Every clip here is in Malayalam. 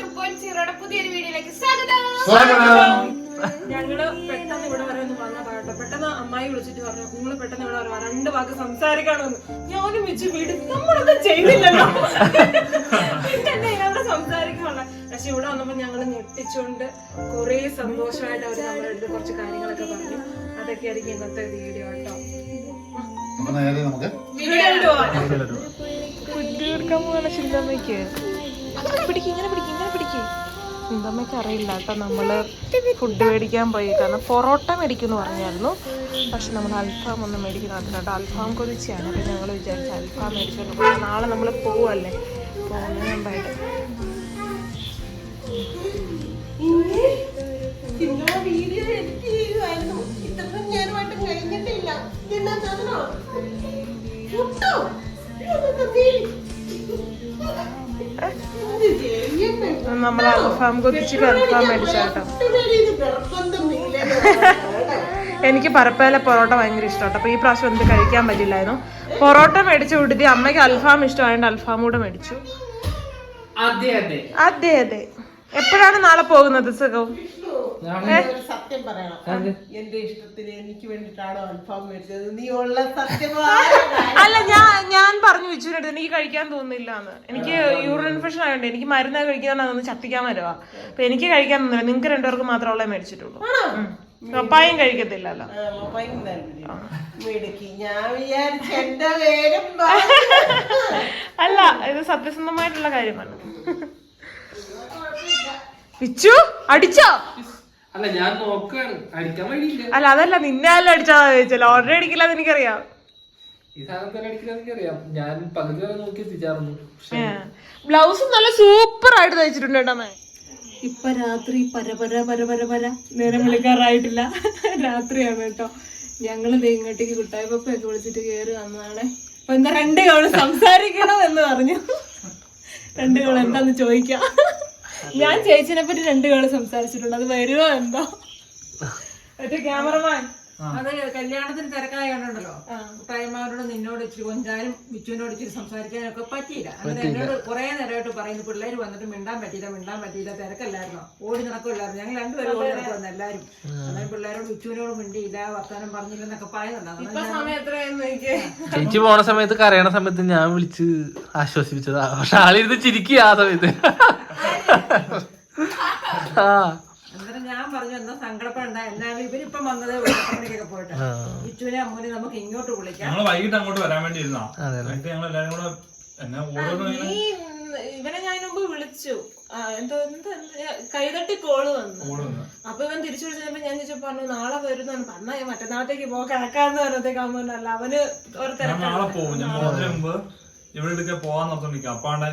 ടു പോയിന്റ് സീറോയുടെ പുതിയൊരു വീഡിയോയിലേക്ക് സ്വാഗതം. ഞങ്ങൾ പെട്ടെന്ന് ഇവിടെ വരെ ഒന്ന് പെട്ടെന്ന് അമ്മായി വിളിച്ചിട്ട് പറഞ്ഞു നിങ്ങൾ പെട്ടെന്ന് ഇവിടെ വരാം. രണ്ട് വാക്ക് സംസാരിക്കണമെന്ന് ഞാനും വെച്ച് വീട് നമ്മളൊന്നും ചെയ്തില്ലല്ലോ. പിന്നെ ഞങ്ങൾ സംസാരിക്കാനുള്ള? പക്ഷെ ഇവിടെ വന്നപ്പോ ഞങ്ങൾ ഞെട്ടിച്ചുകൊണ്ട് കുറേ സന്തോഷമായിട്ട് അവർ നമ്മളെടുത്ത് കുറച്ച് കാര്യങ്ങളൊക്കെ പറഞ്ഞു. അതൊക്കെ ആയിരിക്കും ഇന്നത്തെ വീഡിയോ കേട്ടോ. നേരെ നമുക്ക് കുട്ടിയെടുക്കാൻ പോകണ ചിന്തമ്മയ്ക്ക് ഇങ്ങനെ ഇങ്ങനെ അറിയില്ല കേട്ടോ. നമ്മൾ ഫുഡ് മേടിക്കാൻ പോയി. കാരണം പൊറോട്ട മേടിക്കുമെന്ന് പറഞ്ഞായിരുന്നു. പക്ഷെ നമ്മൾ അൽഫാം ഒന്നും മേടിക്കുന്നില്ല കേട്ടോ. അൽഫാം കൊതിച്ചാണ്. അപ്പം ഞങ്ങൾ വിചാരിച്ചു അൽഫാം മേടിച്ചു നാളെ നമ്മൾ പോവല്ലേ? പോകുന്നതിന് മുമ്പായിട്ട്. നമ്മൾ അൽഫാം കൊതിച്ചിട്ട് അൽഫാം മേടിച്ചാട്ടോ എനിക്ക് പറപ്പേല പൊറോട്ട ഭയങ്കര ഇഷ്ടമാണ് അപ്പോൾ ഈ പ്രാവശ്യം എന്ത് കഴിക്കാൻ പറ്റില്ലായിരുന്നു. പൊറോട്ട മേടിച്ചു വിടുത്തി അമ്മയ്ക്ക് അൽഫാം ഇഷ്ടമായതുകൊണ്ട് അൽഫാം കൂടെ മേടിച്ചു. അതെ അതെ. അതെ അതെ. എപ്പോഴാണ് നാളെ പോകുന്നത് സുഖവും സത്യം പറയണം. എന്റെ ഇഷ്ടത്തിന് എനിക്ക് വേണ്ടിട്ടാണോ അൽഫാം മേടിച്ചത്? നീ ഉള്ള അല്ല ഞാൻ ഞാൻ പറഞ്ഞു വെച്ചു എനിക്ക് കഴിക്കാൻ തോന്നുന്നില്ല എന്ന് എനിക്ക് യൂറിൻ ഇൻഫെക്ഷൻ ആയതുകൊണ്ട് എനിക്ക് മരുന്ന് കഴിക്കാന്ന് ചത്തിക്കാൻ വരുവാ. അപ്പൊ എനിക്ക് കഴിക്കാൻ തോന്നുന്നില്ല. നിങ്ങൾക്ക് രണ്ടുപേർക്ക് മാത്രമേ മേടിച്ചിട്ടുള്ളൂ. പപ്പായും കഴിക്കത്തില്ലല്ലോ. അല്ല ഇത് സത്യസന്ധമായിട്ടുള്ള കാര്യമാണ്. വിച്ചു അടിച്ചോ? അല്ല ഞാൻ നോക്കുകയാണ് അടിക്കാൻ വഴിയില്ല. അല്ല അതല്ല നിന്നെ അല്ല അടിച്ചാ ചോദിച്ചല്ലോ ഓർഡർ അടിക്കില്ല എന്ന് എനിക്കറിയാം. ഈ സാധനം തന്നെ അടിക്കില്ല എനിക്കറിയാം. ഞാൻ പകുതി വരെ നോക്കി എത്തിച്ചാർന്നു ബ്ലൗസ് നല്ല സൂപ്പർ ആയിട്ട് തയ്ച്ചിട്ടുണ്ട് കേട്ടോ ഇപ്പൊ രാത്രി പരപര പരപര പര നേരം വിളിക്കാറായിട്ടില്ല. രാത്രിയാണ് കേട്ടോ. ഞങ്ങൾ ഇങ്ങോട്ടേക്ക് കുട്ടായ പപ്പയൊക്കെ വിളിച്ചിട്ട് കയറി വന്നതാണ്. അപ്പൊ എന്താ രണ്ടേ അവൾ സംസാരിക്കണം എന്ന് പറഞ്ഞു. രണ്ട് കവൾ എന്താന്ന് ചോദിക്കാം. ഞാൻ ചേച്ചിനെ പറ്റി രണ്ട് കവൾ സംസാരിച്ചിട്ടുണ്ട്. അത് വരുമോ എന്തോ? മറ്റേ ക്യാമറമാൻ അത് കല്യാണത്തിന് തിരക്കായോണ്ടല്ലോ. തായ്മാരോട് നിന്നോട് ഇച്ചിരി കൊഞ്ചാനും ബിച്ചുവിനോട് ഇച്ചിരി സംസാരിക്കാനൊക്കെ പറ്റിയില്ല. അങ്ങനെ എന്നോട് കുറെ നേരമായിട്ട് പറയുന്നു പിള്ളേര് വന്നിട്ട് മിണ്ടാൻ പറ്റിയില്ല മിണ്ടാൻ പറ്റിയില്ല തിരക്കല്ലായിരുന്നോ? ഓടി നടക്കില്ലായിരുന്നു ഞങ്ങൾ രണ്ടുപേരും ഓടി നടക്കുന്നു എല്ലാരും. അങ്ങനെ പിള്ളേരോട് ബിച്ചുവിനോട് മിണ്ടിയില്ല വർത്താനം പറഞ്ഞില്ലെന്നൊക്കെ പറയുന്നുണ്ടായിരുന്നു ഇപ്പൊ സമയം എനിക്ക് ചേച്ചി പോണ സമയത്ത് കരയണ സമയത്ത് ഞാൻ വിളിച്ച് ആശ്വസിപ്പിച്ചതാ. പക്ഷെ ആളിരുന്ന് ചിരിക്കുക ആ സമയത്ത്. ആ. എന്നാ സങ്കടപ്പെടണ്ട. എന്നാലും ഇവരിപ്പം വന്നതേ ഉള്ളൂ. പണിക്കൊക്കെ പോയിട്ട്. ബിച്ചുവിനെ അമ്മൂനെ നമുക്ക് ഇങ്ങോട്ട് വിളിക്കാം. ഞങ്ങൾ വൈകിട്ട് അങ്ങോട്ട് വരാൻ വേണ്ടി ഇരുന്നാ അതെ. എന്നിട്ട് ഞങ്ങൾ എല്ലാരും കൂടെ എന്നെ ഓരോന്നും ഇങ്ങനെ നീ ഇവനെ ഞാൻ മുമ്പ് വിളിച്ചു. ആ, എന്തോ എന്തോ എന്തോ, കൈതട്ടി കോൾ വന്നു. അപ്പൊ ഇവൻ തിരിച്ചു വിളിച്ചപ്പോ ഞാൻ ചോദിച്ചു പറഞ്ഞു നാളെ വരുന്നാണ് പറഞ്ഞ മറ്റന്നാളത്തേക്ക് പോ കിടക്കാന്ന് പറഞ്ഞത്തേക്ക് അമ്മ അവന് ഒരു ഞാൻ നാളെ തിരക്കാണ് പോകും. ഞാൻ പോകുന്നതിന് മുമ്പ് ഇവിടെ പോവാൻ അപ്പാണ്ടെ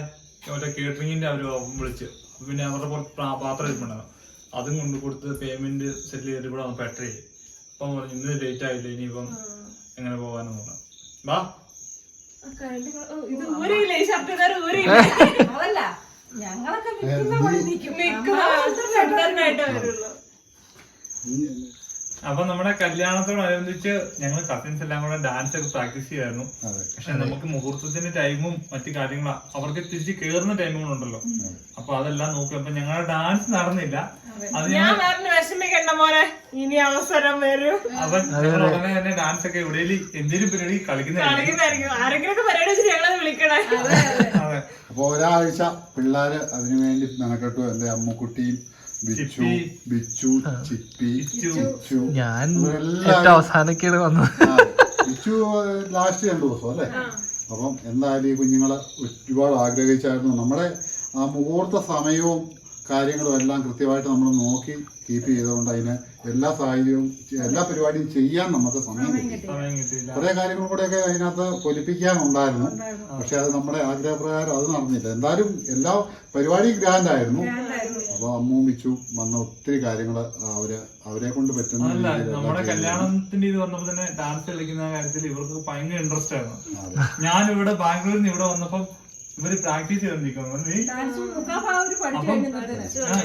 മറ്റേ കേറ്ററിംഗിന്റെ അവർ വിളിച്ച്. പിന്നെ അവരുടെ കുറച്ച് പാ- പാത്രം ഇരിപ്പുണ്ടാവും അതും കൊണ്ട് കൊടുത്ത് പേയ്മെന്റ് സെറ്റിൽ ചെയ്തിട്ട് ഇവിടെ വന്ന് പെട്രേ അപ്പം പറഞ്ഞു ഇന്ന് ലേറ്റ് ആയില്ല ഇനിയിപ്പം എങ്ങനെ പോകാനെന്ന് പറഞ്ഞു. വാ ഞങ്ങളൊക്കെ നിൽക്കുന്ന അപ്പൊ നമ്മുടെ കല്യാണത്തോടനുബന്ധിച്ച് ഞങ്ങൾ കസിൻസ് എല്ലാം കൂടെ ഡാൻസ് ഒക്കെ പ്രാക്ടീസ് ചെയ്യായിരുന്നു പക്ഷെ നമുക്ക് മുഹൂർത്തത്തിന്റെ ടൈമും മറ്റു കാര്യങ്ങളും അവർക്ക് തിരിച്ച് കേറുന്ന ടൈമും ടൈമുകളുണ്ടല്ലോ അപ്പൊ അതെല്ലാം നോക്കി അപ്പൊ ഞങ്ങളുടെ ഡാൻസ് നടന്നില്ല. അത്. ഞാൻ വിഷമിക്കണ്ട മോനെ. ഇനി അവസരം വരും. അവൻ ഉടനെ തന്നെ ഡാൻസ് ഒക്കെ എവിടെയും എന്തെങ്കിലും പരിപാടി കളിക്കുന്നതായിരിക്കും. ആരെങ്കിലും പരിപാടി വെച്ച് ഞങ്ങളെ വിളിക്കണേ. അപ്പൊ ഒരാഴ്ച പിള്ളേര് അതിനുവേണ്ടി മെനക്കെട്ടു. എന്റെ അമ്മുക്കുട്ടിയും ബിച്ചു ചിപ്പി. ബിച്ചു ചിപ്പി ചിച്ചു. ചിച്ചു ഞാൻ ഏറ്റവും അവസാനൊക്കെയാണ് വന്നത്. ബിച്ചു ലാസ്റ്റ് രണ്ടു ദിവസം അല്ലേ? അപ്പം എന്തായാലും ഈ കുഞ്ഞുങ്ങളെ ഒരുപാട് ആഗ്രഹിച്ചായിരുന്നു. നമ്മുടെ ആ മുഹൂർത്ത സമയവും കാര്യങ്ങളും എല്ലാം കൃത്യമായിട്ട് നമ്മൾ നോക്കി കീപ്പ് ചെയ്തുകൊണ്ട് അതിന് എല്ലാ സാഹചര്യവും എല്ലാ പരിപാടിയും ചെയ്യാൻ നമുക്ക് സമയം കിട്ടി. കുറെ കാര്യങ്ങളും കൂടെയൊക്കെ അതിനകത്ത് പൊലിപ്പിക്കാനുണ്ടായിരുന്നു പക്ഷെ അത് നമ്മുടെ ആഗ്രഹപ്രകാരം അത് നടന്നില്ല. എന്തായാലും എല്ലാ പരിപാടിയും ഗ്രാൻഡ് ആയിരുന്നു. അപ്പൊ അമ്മും ബിച്ചു വന്ന ഒത്തിരി കാര്യങ്ങൾ അവർ അവരെ കൊണ്ട് പറ്റുന്ന അല്ല നമ്മുടെ കല്യാണത്തിന്റെ ഇത് വന്നപ്പോ തന്നെ ഡാൻസ് കളിക്കുന്ന കാര്യത്തിൽ ഇവർക്ക് ഭയങ്കര ഇൻട്രസ്റ്റ് ആയിരുന്നു. ഞാൻ ഇവിടെ ബാംഗ്ലൂരിൽ നിന്ന് ഇവിടെ വന്നപ്പോൾ ഇവർ പ്രാക്ടീസ് ചെയ്ത് നിൽക്കുന്നു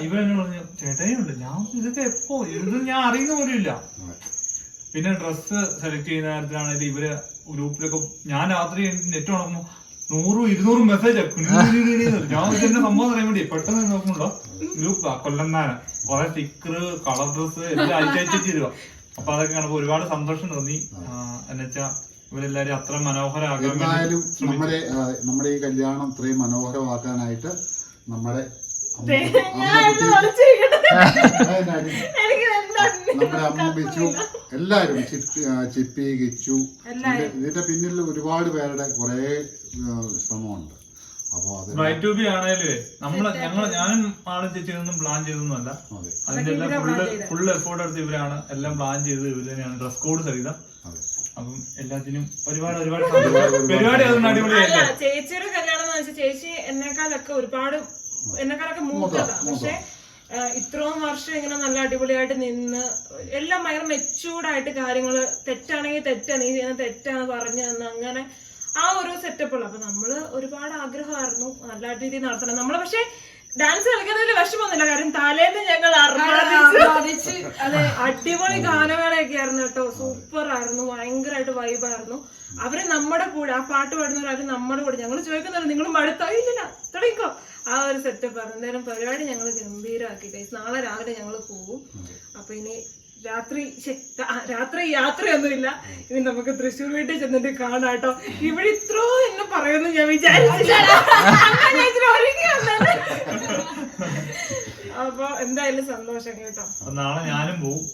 ഇവരെന്നെ പറഞ്ഞു ചേട്ടനുണ്ട് ഞാൻ ഇതൊക്കെ എപ്പോ ഇത് ഞാൻ അറിയുന്ന പോലും ഇല്ല. പിന്നെ ഡ്രസ്സ് സെലക്ട് ചെയ്യുന്ന കാര്യത്തിലാണെങ്കിൽ ഇവർ ഗ്രൂപ്പിലൊക്കെ ഞാൻ രാത്രി നെറ്റ് ഉണക്കുമ്പോ നൂറും ഇരുന്നൂറും മെസ്സേജ് ഞാൻ ഇതിന്റെ സംഭവം അറിയാൻ വേണ്ടി. പെട്ടെന്ന് നോക്കുന്നുണ്ടോ? കൊല്ലം കൊല്ലന്നാന കുറെ സ്റ്റിക്കർ കളർ ഡ്രസ് എല്ലാം അയച്ചയച്ചു തരുക അപ്പൊ അതൊക്കെ കാണുമ്പോ ഒരുപാട് സന്തോഷം തോന്നി. എന്നുവെച്ചാ ഇവരെല്ലാരും അത്ര മനോഹരമാകും എന്തായാലും നമ്മുടെ നമ്മുടെ ഈ കല്യാണം ഇത്രയും മനോഹരമാക്കാനായിട്ട് നമ്മുടെ നമ്മുടെ അമ്മ ബിച്ചു എല്ലാരും ചിപ്പി ഗിച്ചു. ഇതിന്റെ- പിന്നിൽ ഒരുപാട് പേരുടെ കുറെ ശ്രമമുണ്ട്. അപ്പൊ അത് ബ്രൈറ്റ് ടു ബി ആണേലേ നമ്മൾ ഞങ്ങൾ ഞാനും ആളും ചേച്ചിയൊന്നും പ്ലാൻ ചെയ്തൊന്നുമല്ല. അതെ. അതിന്റെ എല്ലാം ഫുള്ള് ഫുള്ള് എഫോർട്ട് എടുത്ത് ഇവരാണ് എല്ലാം പ്ലാൻ ചെയ്ത് ഇവർ തന്നെയാണ് ഡ്രസ് കോഡ് സഹിതം. അപ്പം എല്ലാത്തിനും ഒരുപാട് ഒരുപാട്. പരിപാടി അല്ല അടിപൊളിയല്ലേ? ചേച്ചിയുടെ കല്യാണം എന്ന് വെച്ചാൽ ചേച്ചി എന്നെക്കാളൊക്കെ ഒരുപാട് എന്നെക്കാളൊക്കെ മൂത്തതാ പക്ഷെ ഇത്രയും വർഷം ഇങ്ങനെ നല്ല അടിപൊളിയായിട്ട് നിന്ന് എല്ലാം ഭയങ്കര മെച്ചൂർഡായിട്ട് കാര്യങ്ങൾ തെറ്റാണെങ്കിൽ തെറ്റാണ് നീ ചെയ്യുന്ന തെറ്റാണ് പറഞ്ഞു തന്ന അങ്ങനെ ആ ഒരു സെറ്റപ്പുള്ള അപ്പൊ നമ്മൾ ഒരുപാട് ആഗ്രഹമായിരുന്നു നല്ല രീതിയിൽ നടത്തണം. നമ്മൾ പക്ഷെ ഡാൻസ് കളിക്കുന്നതിൽ വിഷമൊന്നുമില്ല കാരണം തലേന്ന് ഞങ്ങൾ ആർമാദിച്ച് അതെ അടിപൊളി ഗാനമേളയൊക്കെ ആയിരുന്നു കേട്ടോ. സൂപ്പർ ആയിരുന്നു ഭയങ്കരമായിട്ട് വൈബായിരുന്നു അവർ നമ്മുടെ കൂടെ ആ പാട്ട് പാടുന്നവരാരും നമ്മുടെ കൂടെ. ഞങ്ങൾ ചോദിക്കുന്നുണ്ട് നിങ്ങൾ മടുത്തോ? ഇല്ലില്ല തുടങ്ങിക്കോ. ആ ഒരു സെറ്റപ്പ് ആയിരുന്നു. എന്തായാലും പരിപാടി ഞങ്ങൾ ഗംഭീരമാക്കി. കഴിച്ചു നാളെ രാവിലെ ഞങ്ങൾ പോവും അപ്പൊ ഇനി രാത്രി രാത്രി യാത്രയൊന്നുമില്ല. ഇനി നമുക്ക് തൃശ്ശൂർ വീട്ടിൽ ചെന്നിട്ട് കാണാം കേട്ടോ. ഇവിടെ ഇത്രോ എന്ന് പറയുമെന്ന് ഞാൻ വിചാരിച്ചില്ല അമ്മ ഞാൻ ഇച്ചിരി ഒരുങ്ങി വന്നേനെ. അപ്പൊ എന്തായാലും സന്തോഷം കേട്ടോ. അപ്പൊ നാളെ ഞാനും പോവും.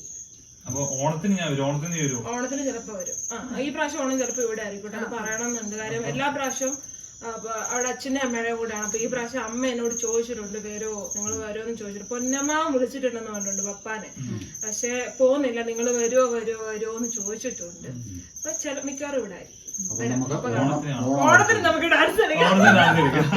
അപ്പൊ ഓണത്തിന് ഞാൻ വരും. ഓണത്തിന് വരുമോ ഓണത്തിന് ചിലപ്പോ വരും. ആ ഈ പ്രാവശ്യം ഓണം ചിലപ്പോ ഇവിടെ ആയിരിക്കും അത് പറയണമെന്നുണ്ട്. കാര്യം എല്ലാ പ്രാവശ്യവും അപ്പൊ അവിടെ അച്ഛന്റെ അമ്മയുടെ കൂടെയാണ്. അപ്പൊ ഈ പ്രാവശ്യം അമ്മ എന്നോട് ചോദിച്ചിട്ടുണ്ട് വരുമോ നിങ്ങൾ വരുമോ എന്ന് ചോദിച്ചിട്ട്. പൊന്നമ്മ വിളിച്ചിട്ടുണ്ടെന്ന് പറഞ്ഞിട്ടുണ്ട് പപ്പാനെ. പക്ഷെ പോകുന്നില്ല. നിങ്ങൾ വരുമോ വരുമോ വരുമോ എന്ന് ചോദിച്ചിട്ടുണ്ട്. അപ്പൊ ചില മിക്കവാറും ഇവിടെ ആയിരിക്കും. ഓണത്തിന് നമുക്ക് ഡാൻസ് കളിക്കാം ഓണത്തിന് ഞാൻ കളിക്കാം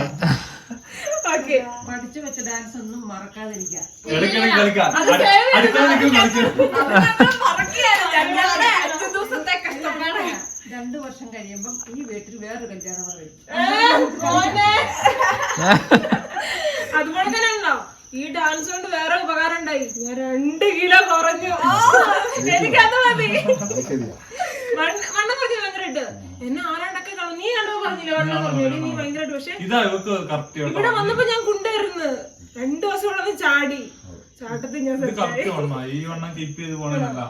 ഓക്കെ പഠിച്ചു വെച്ച ഡാൻസ് ഒന്നും മറക്കാതിരിക്കാം ഇടയ്ക്കിടയ്ക്ക് കളിക്കാം അടുക്കള നിൽക്കും കളിക്കാം അഞ്ചു ഒന്നും മറക്കാതിരിക്കുക. രണ്ടു വർഷം കഴിയുമ്പം ഈ വീട്ടിൽ വേറൊരു കല്യാണം കൂടെ അതുപോലെ തന്നെ ഉണ്ടോ? ഈ ഡാൻസ് കൊണ്ട് വേറെ ഉപകാരം ഉണ്ടായി. ഞാൻ രണ്ട് കിലോ കുറഞ്ഞു. എനിക്കത് മതി. വണ്ണം കുറഞ്ഞു ഭയങ്കരമായിട്ട് എന്നെ ആരാണ്ടൊക്കെ കാണും നീ കണ്ടോ പറഞ്ഞില്ല? വണ്ണം കുറഞ്ഞു. നീ ഭയങ്കരമായിട്ട് പക്ഷെ ഇവിടെ വന്നപ്പോ ഞാൻ രണ്ടു ദിവസം ഉള്ളത് ചാടി ചാട്ടത്തിൽ ഞാൻ ഇത് കറക്റ്റ് വണ്ണ ഈ വണ്ണം കീപ്പ് ചെയ്ത് പോണെന്നല്ല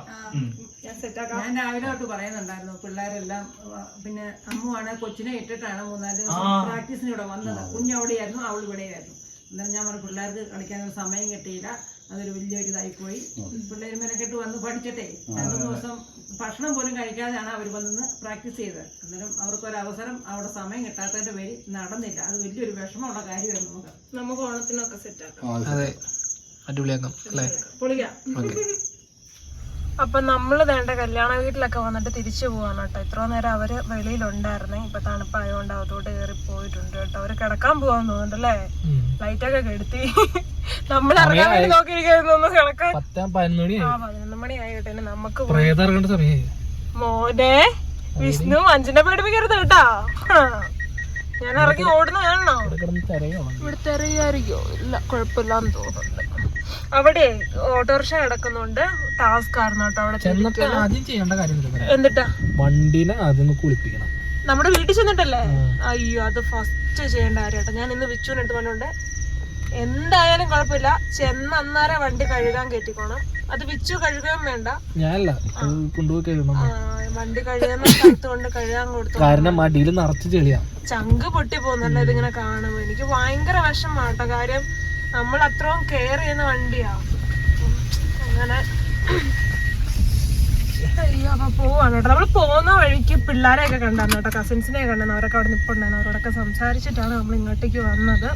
ഞാൻ സെറ്റാക്കാം ഞാൻ രാവിലെ തൊട്ട് പറയുന്നുണ്ടായിരുന്നു പിള്ളേരെല്ലാം ആ, പിന്നെ അമ്മുവാണ് കൊച്ചിനെ ഇട്ടിട്ടാണ് മൂന്നാൽ ദിവസം. പ്രാക്ടീസിന് ഇവിടെ വന്നത്. കുഞ്ഞവിടെയായിരുന്നു അവൾ ഇവിടെയായിരുന്നു. എന്നാലും ഞാൻ പറഞ്ഞു പിള്ളേർക്ക് കളിക്കാനൊരു സമയം കിട്ടിയില്ല. അതൊരു വലിയൊരു ഇതായിപ്പോയി പിള്ളേർ മെനക്കെട്ട് വന്ന് പഠിച്ചിട്ടേ രണ്ടു ദിവസം ഭക്ഷണം പോലും കഴിക്കാതെയാണ് അവർ വന്ന് പ്രാക്ടീസ് ചെയ്തത്. അന്നേരം അവർക്കൊരു അവസരം അവിടെ സമയം കിട്ടാത്തതിന്റെ പേര് നടന്നില്ല. അത് വലിയൊരു വിഷമമുള്ള കാര്യമായിരുന്നു നമുക്ക്. നമുക്ക് ഓണത്തിനൊക്കെ സെറ്റ് ആക്കാം. അതെ അടിപൊളിയാക്കാം അല്ലേ? പൊളിക്കാം. ഓക്കെ അപ്പൊ നമ്മൾ വേണ്ട കല്യാണ വീട്ടിലൊക്കെ വന്നിട്ട് തിരിച്ചു പോവാണ് കേട്ടോ. ഇത്ര നേരം അവർ വെളിയിലുണ്ടായിരുന്നേ. ഇപ്പൊ തണുപ്പായതുകൊണ്ട് അതോട് കയറി പോയിട്ടുണ്ട് കേട്ടോ. അവർ കിടക്കാൻ പോവാൻ തോന്നുന്നുണ്ടല്ലേ ലൈറ്റ് ഒക്കെ കെടുത്തി. നമ്മൾ ഇറങ്ങാൻ വേണ്ടി നോക്കിയിരിക്കുന്നു കിടക്കാൻ. പതിനൊന്ന് മണിയായി. ആ പതിനൊന്ന് മണി ആയിട്ടെ നമുക്ക് മോനെ വിഷ്ണു അഞ്ചിനെ പേടിപ്പിക്കരുത് കേട്ടാ. ഞാൻ ഇറങ്ങി ഓടുന്ന കാണണോ? ഇവിടെ ഇവിടുത്തെ ഇല്ല കുഴപ്പമില്ലാന്ന് തോന്നുന്നുണ്ട്. അവിടെ ഓട്ടോറിക്ഷ കിടക്കുന്നുണ്ട് ടാസ്ക് ആയിരുന്നു കേട്ടോ അവിടെ ചെന്നിട്ട് ആദ്യം ചെയ്യേണ്ട കാര്യം എന്നിട്ടാ? വണ്ടിനെ ആദ്യം കുളിപ്പിക്കണം. നമ്മുടെ വീട്ടിൽ ചെന്നിട്ടല്ലേ? അയ്യോ അത് ഫസ്റ്റ് ചെയ്യേണ്ട കാര്യം ഞാൻ ഇന്ന് വിച്ചുവിന് എടുത്ത് പറഞ്ഞോണ്ട് എന്തായാലും കുഴപ്പമില്ല. ചെന്ന് അന്നേരം വണ്ടി കഴുകാൻ കയറ്റിക്കോണം. അത് വിച്ചു കഴുകാൻ വേണ്ട. ഞാനല്ല കൊണ്ടുപോയി കഴുകണം. വണ്ടി സ്ഥലത്ത് കൊണ്ട് കഴുകാൻ കൊടുത്തു കാരണം മടിയിൽ നിറച്ച് ചെളിയാ. ചങ്ക് പൊട്ടി പോകുന്നല്ലോ ഇതിങ്ങനെ കാണുമ്പോ. എനിക്ക് ഭയങ്കര വിഷമാട്ടോ കാര്യം നമ്മൾ അത്രയും കെയർ ചെയ്യുന്ന വണ്ടിയാ. അങ്ങനെ. അയ്യോ അപ്പൊ പോവാണ് കേട്ടോ. നമ്മൾ പോകുന്ന വഴിക്ക് പിള്ളേരെയൊക്കെ കണ്ടായിരുന്നു കേട്ടോ കസിൻസിനെ കണ്ടായിരുന്നു. അവരൊക്കെ അവിടെ നിപ്പുണ്ടായിരുന്നു. അവരോടൊക്കെ സംസാരിച്ചിട്ടാണ് നമ്മൾ ഇങ്ങോട്ടേക്ക് വന്നത്.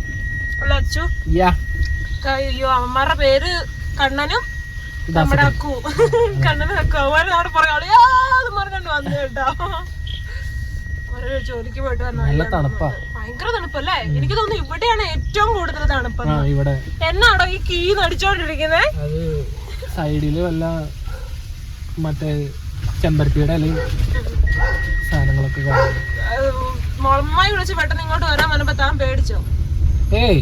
അച്ചു. അയ്യോ അമ്മമാരുടെ പേര് കണ്ണനും നമ്മുടെ അക്കു. കണ്ണനും അക്കു. അവർ അവിടെ പറയാം പറഞ്ഞോണ്ട് വന്നു കേട്ടോ. അവർ ജോലിക്ക് പോയിട്ട് വന്നു നല്ല തണുപ്പാ. ഭയങ്കര തണുപ്പല്ലേ? എനിക്ക് തോന്നുന്നു ഇവിടെയാണ് ഏറ്റവും കൂടുതൽ തണുപ്പ്. ഇവിടെ. എന്നാണോ ഈ കീ നടിച്ചോണ്ടിരിക്കുന്നത് അത് സൈഡിൽ വല്ല മറ്റേ ചെമ്പരത്തിയുടെ അല്ലെങ്കിൽ സാധനങ്ങളൊക്കെ മുളമ്മായി വിളിച്ച് പെട്ടെന്ന് ഇങ്ങോട്ട് വരാൻ പറഞ്ഞപ്പോ താൻ പേടിച്ചോ? ഏയ്.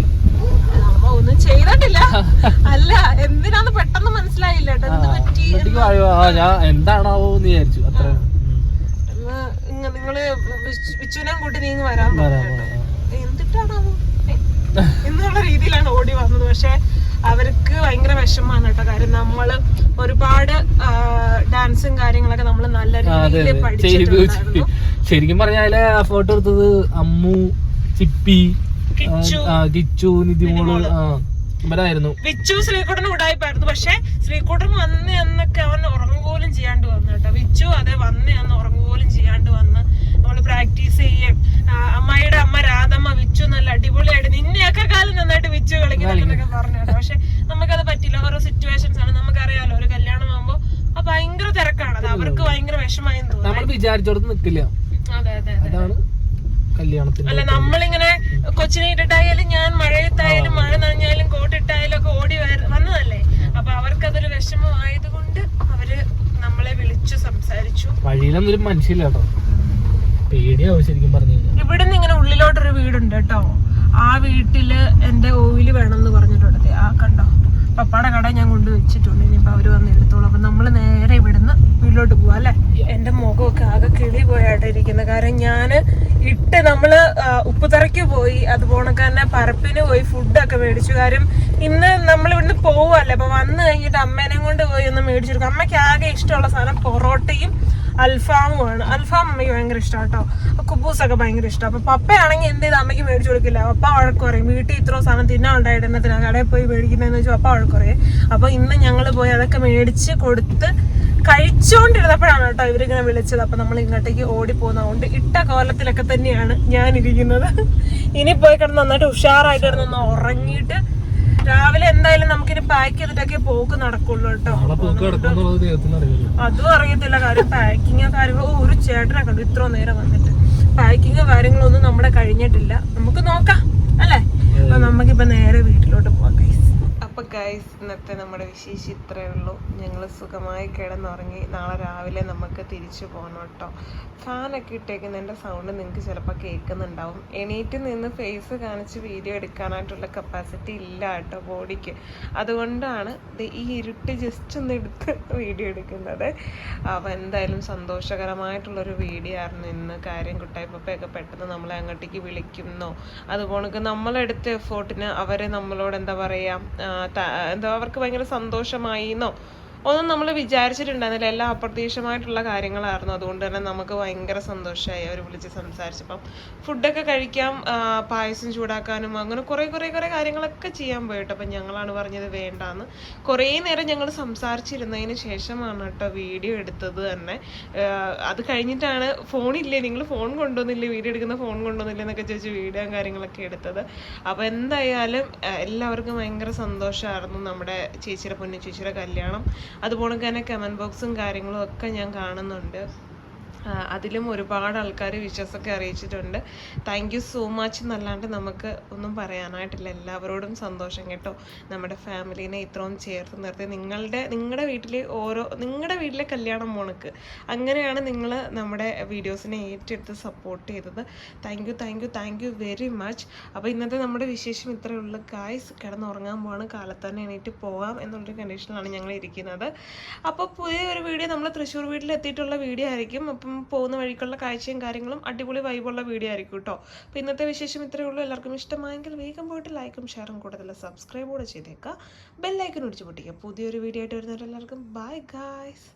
അമ്മ ഒന്നും ചെയ്തിട്ടില്ല. അല്ല എന്തിനാന്ന് പെട്ടെന്ന് മനസ്സിലായില്ല എന്താണാവോ എന്ന് വിചാരിച്ചു. അത്ര. നിങ്ങൾ വിച്ചുവിനെ കൂട്ടി നീങ്ങി വരാൻ വരാം, പറഞ്ഞു കേട്ടോ. വരാം. എന്തിട്ടാണാവോ ഏ, എന്നുള്ള രീതിയിലാണ് ഓടി വന്നത് പക്ഷെ അവർക്ക് ഭയങ്കര വിഷമാണ് കേട്ടോ. കാര്യം നമ്മൾ ഒരുപാട് ഡാൻസും കാര്യങ്ങളൊക്കെ നമ്മൾ നല്ല രീതിയിൽ പഠിച്ചിട്ടുണ്ടായിരുന്നു. ശരിക്കും പറഞ്ഞാൽ ആ ഫോട്ടോ എടുത്തത് അമ്മു ചിപ്പി കിച്ചു. നിതിമോൾ ഇവരായിരുന്നു. വിച്ചു ശ്രീകുട്ടൻ ഉടായിപ്പായിരുന്നു. പക്ഷെ ശ്രീകുട്ടൻ വന്ന് എന്നൊക്കെ അവൻ ഉറങ്ങുപോലും ചെയ്യാണ്ട് വന്നു കേട്ടോ. വിച്ചു അതെ വന്ന് അന്ന് ഉറങ്ങുപോലും ചെയ്യാണ്ട് വന്ന് നമ്മൾ പ്രാക്ടീസ് ചെയ്യും അമ്മയുടെ അമ്മ രാധമ്മ വിച്ചു നല്ല അടിപൊളിയായിട്ട് നിന്നെയൊക്കെ കാലം നന്നായിട്ട് വിച്ചു കളിക്കുന്നൊക്കെ പറഞ്ഞു കേട്ടോ പക്ഷെ നമുക്കത് പറ്റില്ല. ഓരോ സിറ്റുവേഷൻസ് ആണ്. നമുക്കറിയാലോ ഒരു കല്യാണം ആകുമ്പോ ആ ഭയങ്കര തിരക്കാണ്. അത് അവർക്ക് ഭയങ്കര വിഷമായെന്ന് തോന്നുന്നു. നമ്മൾ വിചാരിച്ചോടത്ത് നിക്കില്ല. അതെ അതെ അതെ. അതാണ് കല്യാണത്തിന്റെ അല്ല നമ്മളിങ്ങനെ കൊച്ചിനെ ഇട്ടിട്ടായാലും ഞാൻ മഴയത്തായാലും മഴ നനഞ്ഞാലും കോട്ടിട്ടായാലും ഒക്കെ ഓടി വന്നതല്ലേ? അപ്പൊ അവർക്കതൊരു വിഷമം ആയതുകൊണ്ട് അവർ നമ്മളെ വിളിച്ചു സംസാരിച്ചു. വഴിയിലൊന്നും ഒരു മനുഷ്യല്ല കേട്ടോ. പേടിയാവും ശരിക്കും പറഞ്ഞു ഇവിടുന്ന് ഇങ്ങനെ ഉള്ളിലോട്ടൊരു വീടുണ്ട് കേട്ടോ. ആ വീട്ടിൽ എന്റെ ഓയിൽ വേണമെന്ന് പറഞ്ഞിട്ടുണ്ട് ആ കണ്ടോ? പപ്പാടെ കട ഞാൻ കൊണ്ട് വെച്ചിട്ടുണ്ട് ഇനിയിപ്പോ അവർ വന്ന് എടുത്തോളൂ. അപ്പൊ നമ്മൾ നേരെ ഇവിടുന്ന് വീട്ടിലോട്ട് പോവാ അല്ലെ? എന്റെ മുഖമൊക്കെ ആകെ കിളി പോയായിട്ട് ഇരിക്കുന്നത് കാരണം ഞാൻ ഇട്ട് ഉപ്പ് ഉപ്പുതറയ്ക്ക് പോയി അതുപോലെ തന്നെ പരപ്പിന് പോയി ഫുഡൊക്കെ മേടിച്ചു. കാര്യം ഇന്ന് നമ്മൾ ഇവിടുന്ന് പോവല്ലേ? അപ്പൊ വന്നു കഴിഞ്ഞിട്ട് അമ്മേനെ കൊണ്ട് പോയി ഒന്ന് മേടിച്ചെടുക്കും. അമ്മയ്ക്ക് ആകെ ഇഷ്ടമുള്ള സാധനം പൊറോട്ടയും അൽഫാമുമാണ്. അൽഫാം അമ്മയ്ക്ക് ഭയങ്കര ഇഷ്ടം കേട്ടോ കുബൂസൊക്കെ ഭയങ്കര ഇഷ്ടം. അപ്പൊ പപ്പയാണെങ്കിൽ എന്ത് ചെയ്ത് അമ്മയ്ക്ക് മേടിച്ചു കൊടുക്കില്ല. പപ്പ വഴക്ക് പറയും വീട്ടിൽ ഇത്രയും സാധനം തിന്നാൻ ഉണ്ടായിട്ടെന്നതിനാ കടയിൽ പോയി മേടിക്കുന്നതെന്ന് വെച്ചാൽ അപ്പ വഴക്ക് അപ്പൊ ഇന്ന് ഞങ്ങൾ പോയി അതൊക്കെ മേടിച്ച് കൊടുത്ത് കഴിച്ചോണ്ടിരുന്നപ്പോഴാണ് കേട്ടോ ഇവരിങ്ങനെ വിളിച്ചത്. അപ്പൊ നമ്മൾ ഇങ്ങോട്ടേക്ക് ഓടി പോകുന്നതുകൊണ്ട് ഇട്ട കോലത്തിലൊക്കെ തന്നെയാണ് ഞാൻ ഇരിക്കുന്നത് ഇനി പോയി കിടന്ന് നന്നായിട്ട് ഉഷാറായി കിടന്നൊന്ന് ഉറങ്ങിയിട്ട് രാവിലെ എന്തായാലും നമുക്കിനി പാക്ക് ചെയ്തിട്ടൊക്കെ പോക്ക് നടക്കുള്ളൂ കേട്ടോ. അതും അറിയത്തില്ല കാര്യം പാക്കിങ് കാര്യങ്ങൾ ഓ, ഒരു ചേട്ടനെ കണ്ടു. ഇത്ര നേരം വന്നിട്ട്. പാക്കിങ് കാര്യങ്ങളൊന്നും നമ്മുടെ കഴിഞ്ഞിട്ടില്ല. നമുക്ക് നോക്കാം അല്ലേ? അപ്പൊ നമുക്കിപ്പോ നേരെ വീട്ടിലോട്ട് പോവാം. ഗൈസ് അപ്പൊ ഗൈസ് ഇന്നത്തെ നമ്മുടെ വിശേഷം ഇത്രയേ ഉള്ളൂ. ഞങ്ങൾ സുഖമായി കിടന്നുറങ്ങി. നാളെ രാവിലെ നമുക്ക് തിരിച്ചു പോകണം കേട്ടോ. ഫാനൊക്കെ ഇട്ടേക്കുന്നതിന്റെ സൗണ്ട് നിങ്ങൾക്ക് ചിലപ്പോൾ കേൾക്കുന്നുണ്ടാവും. എണീറ്റ് നിന്ന് ഫേസ് കാണിച്ച് വീഡിയോ എടുക്കാനായിട്ടുള്ള കപ്പാസിറ്റി ഇല്ല കേട്ടോ ബോഡിക്ക്. അതുകൊണ്ടാണ് ഈ ഇരുട്ട് ജസ്റ്റ് ഒന്ന് എടുത്ത് വീഡിയോ എടുക്കുന്നത്. അപ്പോൾ എന്തായാലും സന്തോഷകരമായിട്ടുള്ളൊരു വീഡിയോ ആയിരുന്നു ഇന്ന്. കാര്യം കുട്ടായിപ്പയൊക്കെ പെട്ടെന്ന് നമ്മളെ അങ്ങോട്ടേക്ക് വിളിക്കുന്നോ. അതുപോലെ നമ്മളെടുത്ത എഫേർട്ടിന് അവരെ നമ്മളോട് എന്താ പറയുക എന്താ അവർക്ക് ഭയങ്കര സന്തോഷമായിന്നോ ഒന്നും നമ്മൾ വിചാരിച്ചിട്ടുണ്ടായിരുന്നില്ല. എല്ലാം അപ്രതീക്ഷിതമായിട്ടുള്ള കാര്യങ്ങളായിരുന്നു. അതുകൊണ്ട് തന്നെ നമുക്ക് ഭയങ്കര സന്തോഷമായി അവർ വിളിച്ച് സംസാരിച്ചപ്പം. ഫുഡൊക്കെ കഴിക്കാം പായസം ചൂടാക്കാനും അങ്ങനെ കുറേ കുറേ കുറേ കാര്യങ്ങളൊക്കെ ചെയ്യാൻ പോയിട്ട് അപ്പം ഞങ്ങളാണ് പറഞ്ഞത് വേണ്ടാന്ന്. കുറേ നേരം ഞങ്ങൾ സംസാരിച്ചിരുന്നതിന് ശേഷമാണ് കേട്ടോ വീഡിയോ എടുത്തത് തന്നെ. അത് കഴിഞ്ഞിട്ടാണ് ഫോണില്ലേ? നിങ്ങൾ ഫോൺ കൊണ്ടുവന്നില്ലേ? വീഡിയോ എടുക്കുന്ന ഫോൺ കൊണ്ടുവന്നില്ലേ എന്നൊക്കെ ചോദിച്ച് വീഡിയോ കാര്യങ്ങളൊക്കെ എടുത്തത്. അപ്പോൾ എന്തായാലും എല്ലാവർക്കും ഭയങ്കര സന്തോഷമായിരുന്നു നമ്മുടെ ചേച്ചിയുടെ പൊന്നു ചേച്ചിയുടെ കല്യാണം. അതുപോലെ തന്നെ കമന്റ് ബോക്സും കാര്യങ്ങളും ഒക്കെ ഞാൻ കാണുന്നുണ്ട്. അതിലും ഒരുപാട് ആൾക്കാർ വിശ്വാസമൊക്കെ അറിയിച്ചിട്ടുണ്ട്. താങ്ക് യു സോ മച്ച് എന്നല്ലാണ്ട് നമുക്ക് ഒന്നും പറയാനായിട്ടില്ല. എല്ലാവരോടും സന്തോഷം കേട്ടോ. നമ്മുടെ ഫാമിലീനെ ഇത്രയും ചേർത്ത് നിർത്തി. നിങ്ങളുടെ നിങ്ങളുടെ വീട്ടിലെ ഓരോ നിങ്ങളുടെ വീട്ടിലെ കല്യാണം മോണക്ക് അങ്ങനെയാണ് നിങ്ങൾ നമ്മുടെ വീഡിയോസിനെ ഏറ്റെടുത്ത് സപ്പോർട്ട് ചെയ്തത്. Thank you thank you thank you very much അപ്പോൾ ഇന്നത്തെ നമ്മുടെ വിശേഷം ഇത്രയേ ഉള്ളൂ. ഗായ്സ് കിടന്നുറങ്ങാൻ പോവാണ് കാലത്ത് തന്നെ എണീറ്റ് പോകാം എന്നുള്ളൊരു കണ്ടീഷനിലാണ് ഞങ്ങൾ ഇരിക്കുന്നത് അപ്പോൾ പുതിയ ഒരു വീഡിയോ നമ്മൾ തൃശ്ശൂർ വീട്ടിൽ എത്തിയിട്ടുള്ള വീഡിയോ ആയിരിക്കും. അപ്പം പോകുന്ന വഴിക്കുള്ള കാഴ്ചയും കാര്യങ്ങളും അടിപൊളി വൈബുള്ള വീഡിയോ ആയിരിക്കും കേട്ടോ അപ്പോൾ ഇന്നത്തെ വിശേഷം ഇത്രയേ ഉള്ളൂ. എല്ലാവർക്കും ഇഷ്ടമായെങ്കിൽ വേഗം പോയിട്ട് ലൈക്കും ഷെയറും കൂടുതൽ സബ്സ്ക്രൈബ് കൂടെ ചെയ്തേക്കുക ബെല്ലൈക്കൻ ഒടിച്ച് പൊട്ടിക്കുക പുതിയൊരു വീഡിയോ ആയിട്ട് വരുന്നവരെല്ലാവർക്കും. Bye guys.